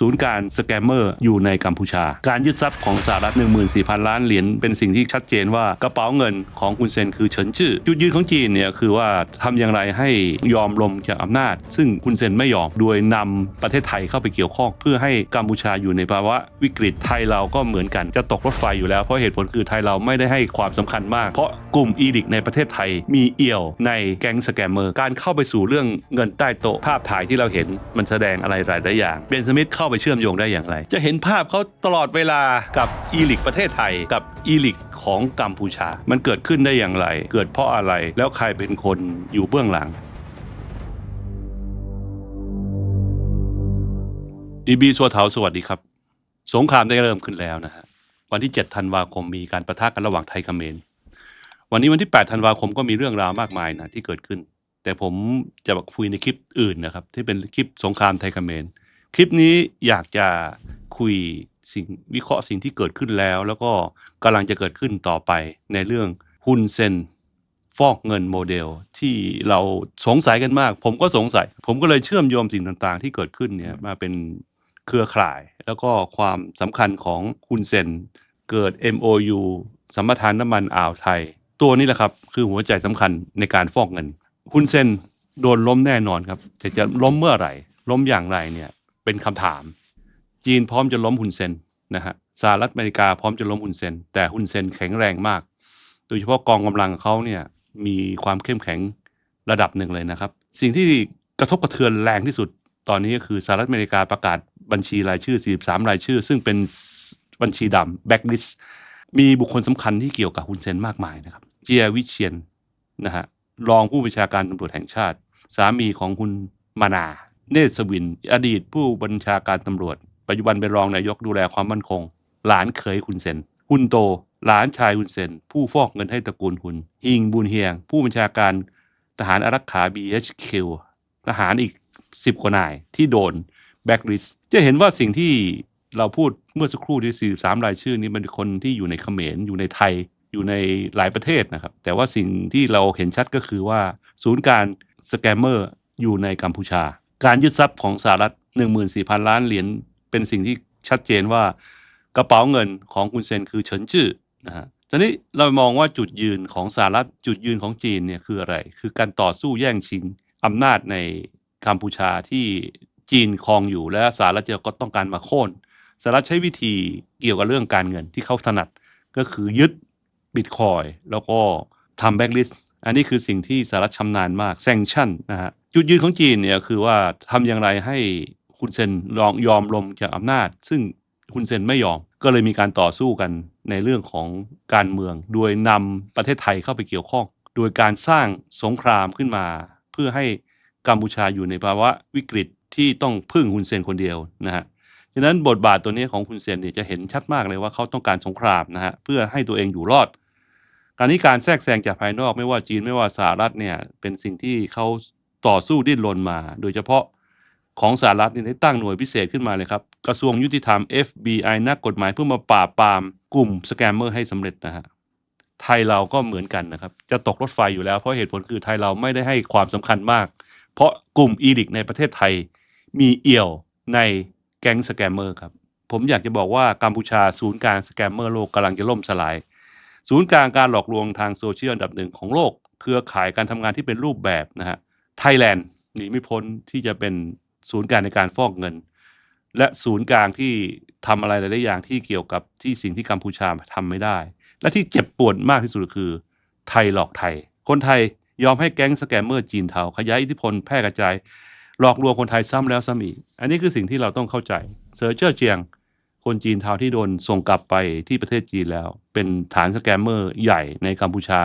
ศูนย์การสแกมเมอร์อยู่ในกัมพูชา การยึดทรัพย์ของสหรัฐ 14,000 ล้านเหรียญเป็นสิ่งที่ชัดเจนว่ากระเป๋าเงินของคุณเซนคือเฉินจื้อจุดยืนของจีนเนี่ยคือว่าทำอย่างไรให้ยอมลงจากอำนาจ ซึ่งคุณเซนไม่ยอมโดยนำประเทศไทยเข้าไปเกี่ยวข้อง เพื่อให้กัมพูชาอยู่ในภาวะวิกฤตไทยเราก็เหมือนกันจะตกรถไฟอยู่แล้วเพราะเหตุผลคือไทยเราไม่ได้ให้ความสำคัญมาก เพราะกลุ่มอีดิกในประเทศไทยมีเอี่ยวในแก๊งสแกมเมอร์การเข้าไปสู่เรื่องเงินใต้โต๊ะภาพถ่ายที่เราเห็นมันแสดงอะไรหลายๆอย่างเบนสมิธเข้าไปเชื่อมโยงได้อย่างไร จะเห็นภาพเขาตลอดเวลากับอีลิกประเทศไทยกับอีลิกของกัมพูชา มันเกิดขึ้นได้อย่างไร เกิดเพราะอะไรแล้วใครเป็นคนอยู่เบื้องหลัง ดีบีสัวเถาสวัสดีครับ สงครามได้เริ่มขึ้นแล้วนะฮะวันที่ 7 ธันวาคมมีการประทะกันระหว่างไทยกับเขมรวันนี้วันที่ 8 ธันวาคมก็มีเรื่องราวมากมายนะที่เกิดขึ้น แต่ผมจะคุยในคลิปอื่นนะครับ ที่เป็นคลิปสงครามไทยกับเขมร คลิปนี้อยากจะคุยสิ่งวิเคราะห์สิ่งที่เกิดขึ้นแล้ว แล้วก็กำลังจะเกิดขึ้นต่อไปในเรื่องฮุนเซนฟอกเงินโมเดลที่เราสงสัยกันมาก ผมก็สงสัย ผมก็เลยเชื่อมโยงสิ่งต่างๆ ที่เกิดขึ้นเนี่ยมาเป็นเครือข่าย แล้วก็ความสำคัญของคุณเซนเกิด MOU สัมปทานน้ำมันอ่าวไทย ตัวนี้แหละครับคือหัวใจสำคัญในการฟอกเงินคุณเซนโดนล้มแน่นอนครับแต่จะล้มเมื่อไหร่ล้มอย่างไรเนี่ย เป็นคำถาม จีนพร้อมจะล้มฮุนเซนนะฮะสหรัฐอเมริกาพร้อมจะล้มฮุนเซนแต่ฮุนเซนแข็งแรงมาก โดยเฉพาะกองกำลังเขาเนี่ยมีความเข้มแข็งระดับหนึ่งเลยนะครับ สิ่งที่กระทบกระเทือนแรงที่สุดตอนนี้ก็คือสหรัฐอเมริกาประกาศบัญชีรายชื่อ 43 รายชื่อ ซึ่งเป็นบัญชีดำแบ็กลิสมีบุคคลสำคัญที่เกี่ยวกับฮุนเซนมากมายนะครับ เจียวิเชียนนะฮะรองผู้บัญชาการตำรวจแห่งชาติ สามีของคุณมานา เนตรสวิน อดีตผู้บัญชาการตำรวจ ปัจจุบันเป็นรองนายกดูแลความมั่นคง หลานเคยคุณเซนฮุนโต หลานชายฮุนเซน ผู้ฟอกเงินให้ตระกูลฮุน ฮิงบุนเฮียง ผู้บัญชาการทหารอารักขา BHQ ทหารอีก 10 กว่านายที่โดนแบ็กลิสจะเห็นว่าสิ่งที่เราพูดเมื่อสักครู่ที่43 รายชื่อนี้มันเป็นคนที่อยู่ในเขมรอยู่ในไทยอยู่ในหลายประเทศนะครับ แต่ว่าสิ่งที่เราเห็นชัดก็คือว่าศูนย์การสแกมเมอร์อยู่ในกัมพูชา การยึดทรัพย์ของสหรัฐ14,000 ล้านเหรียญเป็นสิ่งที่ชัดเจนว่ากระเป๋าเงินของคุณเซนคือเฉินจื้อนะฮะทีนี้เรามองว่าจุดยืนของสหรัฐจุดยืนของจีนเนี่ยคืออะไร คือการต่อสู้แย่งชิงอำนาจในกัมพูชาที่จีนครองอยู่และสหรัฐจะก็ต้องการมาโค่นสหรัฐใช้วิธีเกี่ยวกับเรื่องการเงินที่เขาถนัดก็คือยึดบิตคอยแล้วก็ทำแบ็กลิสต์อันนี้คือสิ่งที่สหรัฐชำนาญมากแซงชั่นนะฮะ จุดยืนของจีนเนี่ยคือว่าทำอย่างไรให้คุณเซนลองยอมลงจากอำนาจ ซึ่งคุณเซนไม่ยอม ก็เลยมีการต่อสู้กันในเรื่องของการเมือง โดยนำประเทศไทยเข้าไปเกี่ยวข้อง โดยการสร้างสงครามขึ้นมา เพื่อให้กัมพูชาอยู่ในภาวะวิกฤตที่ต้องพึ่งคุณเซนคนเดียวนะฮะฉะนั้นบทบาทตัวนี้ของคุณเซนเนี่ยจะเห็นชัดมากเลยว่าเขาต้องการสงครามนะฮะเพื่อให้ตัวเองอยู่รอดการนี้การแทรกแซงจากภายนอกไม่ว่าจีนไม่ว่าสหรัฐเนี่ยเป็นสิ่งที่เขา ต่อสู้ดิ้นรนมา โดยเฉพาะของสหรัฐนี่ได้ตั้งหน่วยพิเศษขึ้นมาเลยครับ กระทรวงยุติธรรม FBI นักกฎหมายเพื่อมาปราบปรามกลุ่มสแกมเมอร์ให้สำเร็จนะฮะไทยเราก็เหมือนกันนะครับ จะตกรถไฟอยู่แล้วเพราะเหตุผลคือไทยเราไม่ได้ให้ความสำคัญมาก เพราะกลุ่มอีดิกในประเทศไทยมีเอี่ยวในแก๊งสแกมเมอร์ครับ ผมอยากจะบอกว่ากัมพูชาศูนย์กลางสแกมเมอร์โลกกำลังจะล่มสลาย ศูนย์กลางการหลอกลวงทางโซเชียลอันดับหนึ่งของโลก เครือข่ายการทำงานที่เป็นรูปแบบนะฮะ ไทยแลนด์หนีไม่พ้นที่จะเป็นศูนย์กลางในการฟอกเงิน และศูนย์กลางที่ทำอะไรหลายๆอย่างที่เกี่ยวกับที่สิ่งที่กัมพูชาทำไม่ได้ และที่เจ็บปวดมากที่สุดคือไทยหลอกไทย คนไทยยอมให้แก๊งสแกมเมอร์จีนเทาขยายอิทธิพลแพร่กระจายหลอกลวงคนไทยซ้ำแล้วซ้ำอีก อันนี้คือสิ่งที่เราต้องเข้าใจเซอร์เจอร์เจียง คนจีนเทาที่โดนส่งกลับไปที่ประเทศจีนแล้ว เป็นฐานสแกมเมอร์ใหญ่ในกัมพูชา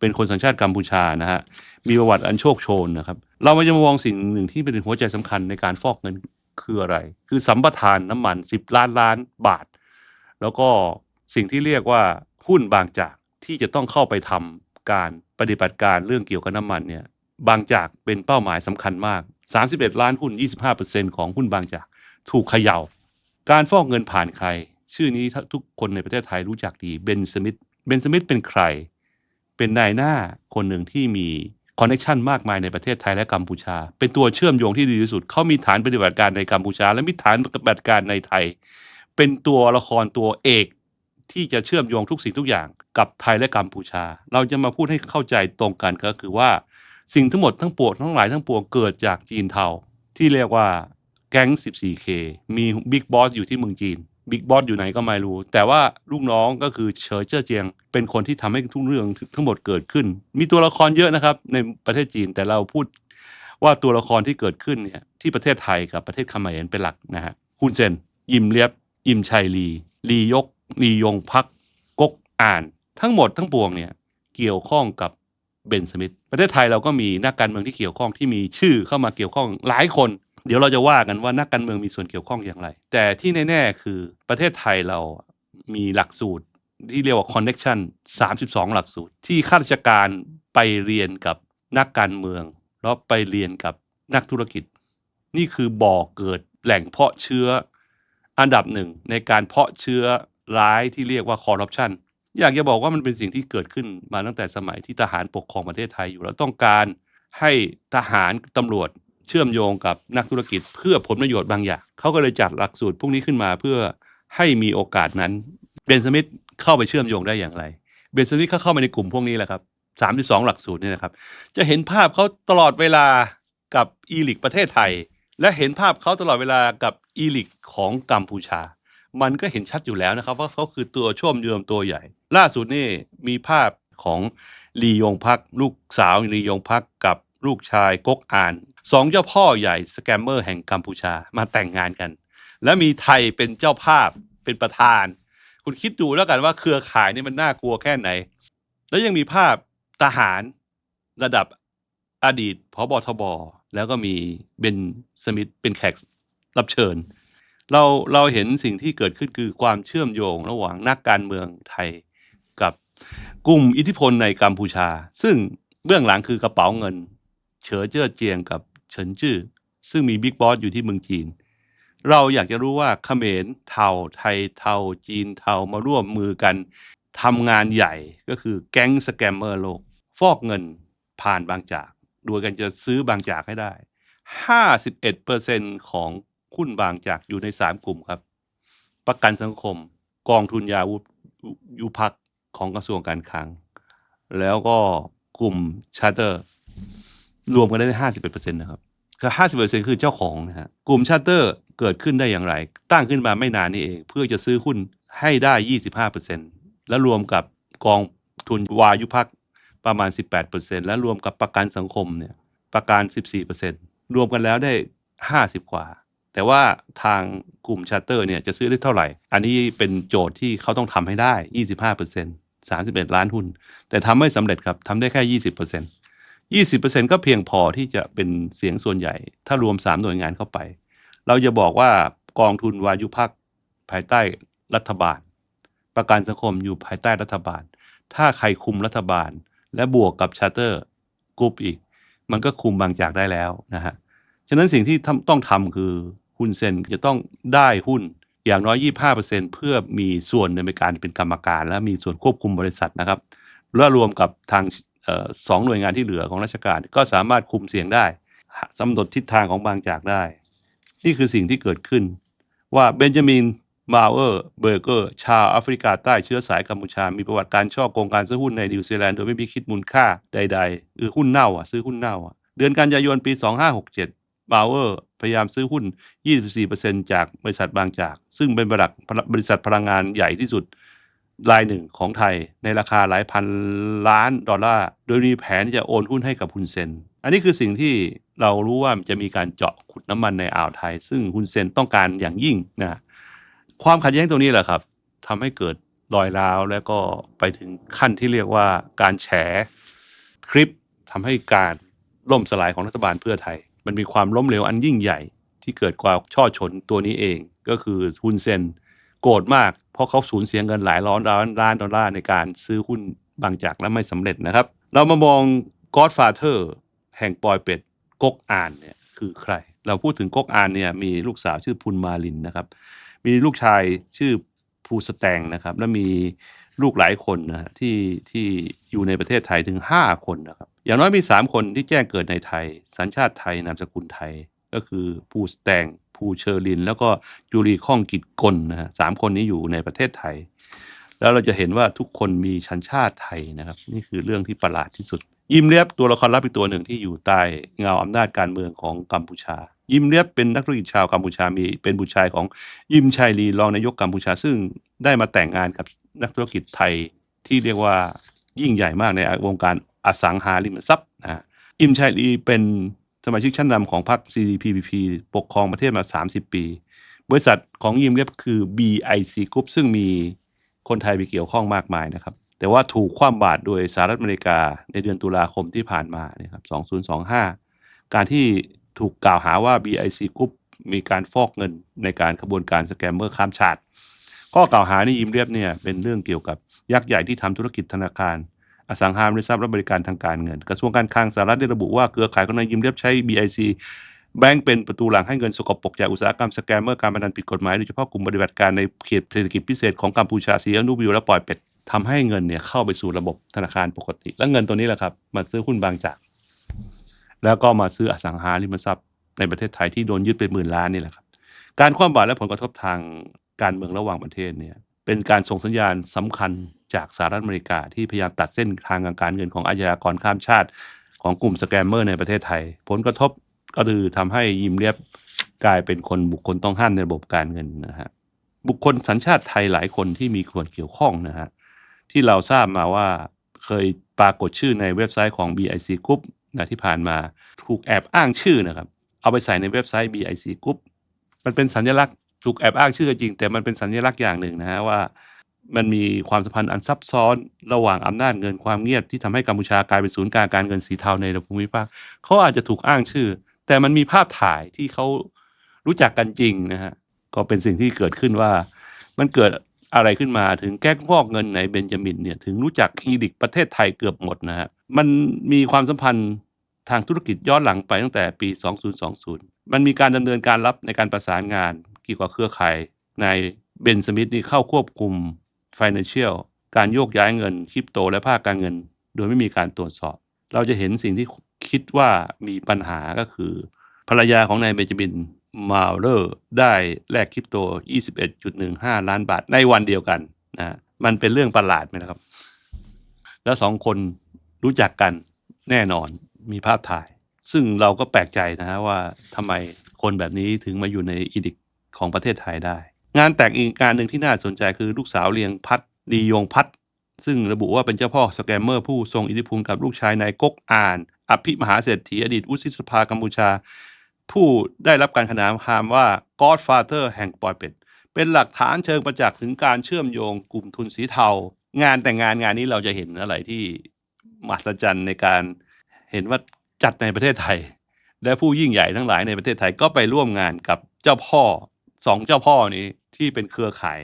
เป็นคนสัญชาติกัมพูชานะฮะมีประวัติอันโชคโชนนะครับ เรามาจะมามองสิ่งหนึ่งที่เป็นหัวใจสำคัญในการฟอกเงินคืออะไร คือสัมปทานน้ำมัน 10 ล้านล้านบาท แล้วก็สิ่งที่เรียกว่าหุ้นบางจากที่จะต้องเข้าไปทำการปฏิบัติการเรื่องเกี่ยวกับน้ำมันเนี่ยบางจากเป็นเป้าหมายสำคัญมาก 31 ล้านหุ้น 25%ของหุ้นบางจากถูกเขย่า การฟอกเงินผ่านใคร ชื่อนี้ทุกคนในประเทศไทยรู้จักดีเบนสมิธเบนสมิธเป็นใคร เป็นนายหน้าคนหนึ่งที่มีคอนเน t ชันมากมายในประเทศไทยและกัมพูชา เป็นตัวเชื่อมโยงที่ดีที่สุด เขามีฐานปฏิบัติการในกัมพูชา และมีฐานปฏิบัติการในไทย เป็นตัวละครตัวเอกที่จะเชื่อมโยงทุกสิ่งทุกอย่างกับไทยและกัมพูชา เราจะมาพูดให้เข้าใจตรงกันก็คือว่าสิ่งทั้งหมดทั้งปวงทั้งหลายทั้งปวงเกิดจากจีนเทาที่เรียกว่าแก๊ง 14K มีบิ๊กบอสอยู่ที่เมืองจีน บิ๊กบอสอยู่ไหนก็ไม่รู้ แต่ว่าลูกน้องก็คือเฉิเจ้อเจียง เป็นคนที่ทำให้ทุกเรื่องทั้งหมดเกิดขึ้น มีตัวละครเยอะนะครับ ในประเทศจีนแต่เราพูดว่าตัวละครที่เกิดขึ้นเนี่ยที่ประเทศไทยกับประเทศเขมรเป็นหลักนะฮะฮุนเซน ยิมเลียบ ยิมชัยลี ลียก ลียงพัก กกอ่าน ทั้งหมดทั้งปวงเนี่ยเกี่ยวข้องกับเบนสมิธประเทศไทยเราก็มีนักการเมืองที่เกี่ยวข้องที่มีชื่อเข้ามาเกี่ยวข้องหลายคน เดี๋ยวเราจะว่ากันว่านักการเมืองมีส่วนเกี่ยวข้องอย่างไร แต่ที่แน่ ๆ คือประเทศไทยเรามีหลักสูตรที่เรียกว่า connection 32 หลักสูตร ที่ข้าราชการไปเรียนกับนักการเมือง แล้วไปเรียนกับนักธุรกิจ นี่คือบ่อเกิดแหล่งเพาะเชื้ออันดับหนึ่งในการเพาะเชื้อร้ายที่เรียกว่าคอร์รัปชันอยากจะบอกว่ามันเป็นสิ่งที่เกิดขึ้นมาตั้งแต่สมัยที่ทหารปกครองประเทศไทยอยู่แล้วต้องการให้ทหารตำรวจ เชื่อมโยงกับนักธุรกิจเพื่อผลประโยชน์บางอย่างเขาก็เลยจัดหลักสูตรพวกนี้ขึ้นมาเพื่อให้มีโอกาสนั้นเบนสมิธเข้าไปเชื่อมโยงได้อย่างไรเบนสมิธเขาเข้ามาในกลุ่มพวกนี้แหละครับ32หลักสูตรนี่นะครับ จะเห็นภาพเขาตลอดเวลากับอีลิกประเทศไทย และเห็นภาพเขาตลอดเวลากับอีลิกของกัมพูชา มันก็เห็นชัดอยู่แล้วนะครับ ว่าเขาคือตัวช่วมโยมตัวใหญ่ ล่าสุดนี่มีภาพของลียงพัก ลูกสาวลียงพักกับ ลูกชายก๊กอานสองเจ้าพ่อใหญ่สแกมเมอร์แห่งกัมพูชามาแต่งงานกัน และมีไทยเป็นเจ้าภาพเป็นประธาน คุณคิดดูแล้วกันว่าเครือข่ายนี่มันน่ากลัวแค่ไหน แล้วยังมีภาพทหารระดับอดีตพบทบ แล้วก็มีเบนสมิธเป็นแขกรับเชิญ เราเราเห็นสิ่งที่เกิดขึ้นคือความเชื่อมโยงระหว่างนักการเมืองไทยกับกลุ่มอิทธิพลในกัมพูชา ซึ่งเบื้องหลังคือกระเป๋าเงิน เฉอเจ้อเจียงกับเฉินจื้อซึ่งมีบิ๊กบอสอยู่ที่เมืองจีน เราอยากจะรู้ว่าเขมรเทาไทยเทาจีนเทามาร่วมมือกันทำงานใหญ่ก็คือแก๊งสแกมเมอร์โลก ฟอกเงินผ่านบางจาก โดยกันจะซื้อบางจากให้ได้ 51%ของหุ้นบางจากอยู่ใน 3 กลุ่มครับ ประกันสังคม กองทุนยาวุยุพักของกระทรวงการคลัง แล้วก็กลุ่มชาร์เตอร์ รวมกันได้51%นะครับก็50%คือเจ้าของนะฮะกลุ่มชาร์เตอร์เกิดขึ้นได้อย่างไร ตั้งขึ้นมาไม่นานนี้เอง เพื่อจะซื้อหุ้นให้ได้25%แล้วรวมกับกองทุนวายุพักประมาณ18%และรวมกับประกันสังคมเนี่ยประกัน14%รวมกันแล้วได้50กว่า แต่ว่าทางกลุ่มชาร์เตอร์เนี่ยจะซื้อได้เท่าไหร่ อันนี้เป็นโจทย์ที่เขาต้องทำให้ได้25% 31ล้านหุ้น แต่ทำไม่สำเร็จครับทำได้แค่20% 20%ก็เพียงพอที่จะเป็นเสียงส่วนใหญ่ ถ้ารวม 3 หน่วยงานเข้าไป เราจะบอกว่ากองทุนวายุพักภายใต้รัฐบาล ประกันสังคมอยู่ภายใต้รัฐบาล ถ้าใครคุมรัฐบาล และบวกกับชาร์เตอร์กรุ๊ปอีก มันก็คุมบางจากได้แล้วนะฮะฉะนั้นสิ่งที่ต้องทำคือฮุนเซนจะต้องได้หุ้นอย่างน้อย 25%เพื่อมีส่วนในการเป็นกรรมการ และมีส่วนควบคุมบริษัทนะครับและรวมกับทาง สองหน่วยงานที่เหลือของราชการก็สามารถคุมเสียงได้สำหนดทิศทางของบางจากได้ นี่คือสิ่งที่เกิดขึ้น ว่าเบนจามินมาเออร์เบอร์เกอร์ชาวแอฟริกาใต้เชื้อสายกัมพูชา มีประวัติการช่อโกงการซื้อหุ้นในนิวซีแลนด์โดยไม่มีคิดมูลค่าใดๆคือหุ้นเน่าอะซื้อหุ้นเน่าอะเดือนกันยายนปี 2567บาวเออร์พยายามซื้อหุ้น 24%จากบริษัทบางจาก ซึ่งเป็นบริษัทบริษัทพลังงานใหญ่ที่สุด รายหนึ่งของไทยในราคาหลายพันล้านดอลลาร์ โดยมีแผนที่จะโอนหุ้นให้กับฮุนเซน อันนี้คือสิ่งที่เรารู้ว่าจะมีการเจาะขุดน้ำมันในอ่าวไทย ซึ่งฮุนเซนต้องการอย่างยิ่งนะความขัดแย้งตรงนี้แหละครับทำให้เกิดรอยร้าวแล้วก็ไปถึงขั้นที่เรียกว่าการแฉคลิปทำให้การล่มสลายของรัฐบาลเพื่อไทย มันมีความล้มเหลวอันยิ่งใหญ่ที่เกิดความช่อชนตัวนี้เอง ก็คือฮุนเซน โกรธมาก เพราะเขาสูญเสียเงินหลายร้อยล้านล้านดอลลาร์ในการซื้อหุ้นบางจากและไม่สำเร็จนะครับ เรามามอง Godfather แห่งปอยเป็ดก๊กอานเนี่ยคือใคร เราพูดถึงก๊กอานเนี่ยมีลูกสาวชื่อพุนมาลินนะครับ มีลูกชายชื่อภูสแตงนะครับ และมีลูกหลายคนนะฮะที่ที่อยู่ในประเทศไทยถึง 5 คนนะครับ อย่างน้อยมีสามคนที่แจ้งเกิดในไทย สัญชาติไทยนามสกุลไทยก็คือผู้สแตง ผู้เชอร์ลิน แล้วก็จูรีข้องกิจกลนะฮะสามคนนี้อยู่ในประเทศไทย แล้วเราจะเห็นว่าทุกคนมีชันชาติไทยนะครับ นี่คือเรื่องที่ประหลาดที่สุด ยิมเลียบตัวละครลับอีกตัวหนึ่งที่อยู่ใต้เงาอำนาจการเมืองของกัมพูชา ยิมเลียบเป็นนักธุรกิจชาวกัมพูชามีเป็นบุตรชายของยิมชัยลีรองนายกกัมพูชา ซึ่งได้มาแต่งงานกับนักธุรกิจไทยที่เรียกว่ายิ่งใหญ่มากในวงการอสังหาริมทรัพย์นะฮะยิมชัยลีเป็น สมาชิกชั้นนำของพรรค CPP ปกครองประเทศมา 30 ปี บริษัทของยิมเลียบคือ BIC Group ซึ่งมีคนไทยไปเกี่ยวข้องมากมายนะครับ แต่ว่าถูกคว่ำบาตรโดยสหรัฐอเมริกาในเดือนตุลาคมที่ผ่านมาเนี่ยครับ 2025 การที่ถูกกล่าวหาว่า BIC Group มีการฟอกเงินในการขบวนการสแกมเมอร์ข้ามชาติข้อกล่าวหาในยิมเรียบเนี่ยเป็นเรื่องเกี่ยวกับยักษ์ใหญ่ที่ทำธุรกิจธนาคาร อสังหาริมทรัพย์และบริการทางการเงิน กระทรวงการคลังสหรัฐได้ระบุว่าเครือข่ายของนายยิมเรียบใช้ BIC แบงก์เป็นประตูหลังให้เงินสกปรกจากอุตสาหกรรมสแกมเมอร์การพนันผิดกฎหมายโดยเฉพาะกลุ่มปฏิบัติการในเขตเศรษฐกิจพิเศษของกัมพูชาซีอนุบิวและปล่อยเป็ดทำให้เงินเนี่ยเข้าไปสู่ระบบธนาคารปกติ และเงินตัวนี้แหละครับมาซื้อหุ้นบางจาก แล้วก็มาซื้ออสังหาริมทรัพย์ในประเทศไทยที่โดนยึดเป็นหมื่นล้านนี่แหละครับ การคว่ำบาตรและผลกระทบทางการเมืองระหว่างประเทศเนี่ยเป็นการส่งสัญญาณสำคัญ จากสหรัฐอเมริกาที่พยายามตัดเส้นทางการเงินของอาชญากรข้ามชาติ ของกลุ่มสแกมเมอร์ในประเทศไทย ผลกระทบก็คือทำให้ยิมเรียบกลายเป็นคนบุคคลต้องห้ามในระบบการเงินนะฮะบุคคลสัญชาติไทยหลายคนที่มีส่วนเกี่ยวข้องนะฮะที่เราทราบมาว่าเคยปรากฏชื่อในเว็บไซต์ของ BIC Group นะที่ผ่านมาถูกแอบอ้างชื่อนะครับ เอาไปใส่ในเว็บไซต์ BIC Group มันเป็นสัญลักษณ์ถูกแอบอ้างชื่อจริง แต่มันเป็นสัญลักษณ์อย่างหนึ่งนะฮะว่า มันมีความสัมพันธ์อันซับซ้อนระหว่างอำนาจเงินความเงียบที่ทำให้กัมพูชากลายเป็นศูนย์กลางการเงินสีเทาในระดับภูมิภาคเขาอาจจะถูกอ้างชื่อ แต่มันมีภาพถ่ายที่เขารู้จักกันจริงนะฮะก็เป็นสิ่งที่เกิดขึ้นว่า มันเกิดอะไรขึ้นมาถึงแก๊งฟอกเงินในเบนจามินเนี่ยถึงรู้จักคลินิกประเทศไทยเกือบหมดนะฮะมันมีความสัมพันธ์ทางธุรกิจย้อนหลังไปตั้งแต่ปี 2020 มันมีการดำเนินการรับในการประสานงานเกี่ยวกับเครือข่ายในเบนสมิธนี่เข้าควบคุม Financial การโยกย้ายเงินคริปโตและภาคการเงิน โดยไม่มีการตรวจสอบ เราจะเห็นสิ่งที่คิดว่ามีปัญหาก็คือ ภรรยาของนายเบนจามินมาเลอร์ได้แลกคริปโต 21.15 ล้านบาทในวันเดียวกันนะมันเป็นเรื่องประหลาดไหมล่ะครับ แล้วสองคนรู้จักกันแน่นอนมีภาพถ่าย ซึ่งเราก็แปลกใจนะฮะว่าทำไมคนแบบนี้ถึงมาอยู่ในอีดิกของประเทศไทยได้ งานแต่งอีกงานหนึ่งที่น่าสนใจคือลูกสาวเลียงพัดดียงพัด ซึ่งระบุว่าเป็นเจ้าพ่อสแกมเมอร์ผู้ทรงอิทธิพลกับลูกชายนายกกอ่าน อภิมหาเศรษฐีอดีตวุฒิสภากัมพูชา ผู้ได้รับการขนานนามว่า Godfather แห่งปอยเป็ดเป็นหลักฐานเชิงประจักษ์ถึงการเชื่อมโยงกลุ่มทุนสีเทา งานแต่งงานงานนี้เราจะเห็นอะไรที่มหัศจรรย์ในการเห็นว่าจัดในประเทศไทย และผู้ยิ่งใหญ่ทั้งหลายในประเทศไทยก็ไปร่วมงานกับเจ้าพ่อ สองเจ้าพ่อนี้ที่เป็นเครือข่าย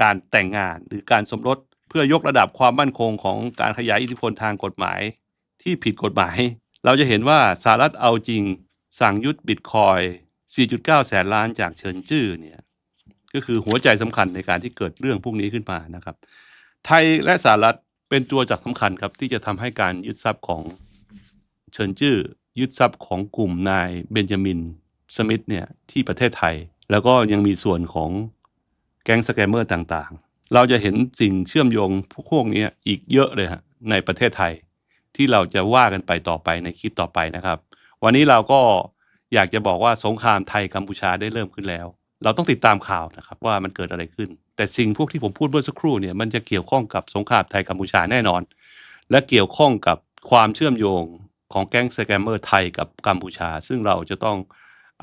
การแต่งงานหรือการสมรสเพื่อยกระดับความมั่นคงของการขยายอิทธิพลทางกฎหมาย ที่ผิดกฎหมาย เราจะเห็นว่าสหรัฐเอาจริงสั่งยุดบิตคอย 4.9 แสนล้านจากเฉินจื้อเนี่ยก็คือหัวใจสำคัญในการที่เกิดเรื่องพวกนี้ขึ้นมานะครับ ไทยและสหรัฐเป็นตัวจักรสำคัญครับที่จะทำให้การยึดทรัพย์ของเฉินจื้อยึดทรัพย์ของกลุ่มนายเบนจามินสมิธเนี่ยที่ประเทศไทย แล้วก็ยังมีส่วนของแก๊งสแกมเมอร์ต่างๆ เราจะเห็นสิ่งเชื่อมโยงพวกนี้อีกเยอะเลยฮะในประเทศไทย ที่เราจะว่ากันไปต่อไปในคลิปต่อไปนะครับ วันนี้เราก็อยากจะบอกว่าสงครามไทยกัมพูชาได้เริ่มขึ้นแล้ว เราต้องติดตามข่าวนะครับว่ามันเกิดอะไรขึ้น แต่สิ่งพวกที่ผมพูดเมื่อสักครู่เนี่ยมันจะเกี่ยวข้องกับสงครามไทยกัมพูชาแน่นอน และเกี่ยวข้องกับความเชื่อมโยงของแก๊งสแกมเมอร์ไทยกับกัมพูชา ซึ่งเราจะต้อง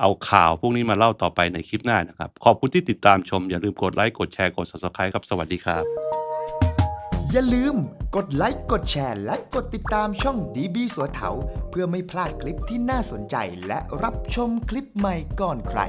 เอาข่าวพวกนี้มาเล่าต่อไปในคลิปหน้านะครับ ขอบคุณที่ติดตามชม อย่าลืมกดไลค์กดแชร์กด subscribe ครับสวัสดีครับ อย่าลืมกดไลค์กดแชร์ และกดติดตามช่องดีบีสัวเถาเพื่อไม่พลาดคลิปที่น่าสนใจและรับชมคลิปใหม่ก่อนใคร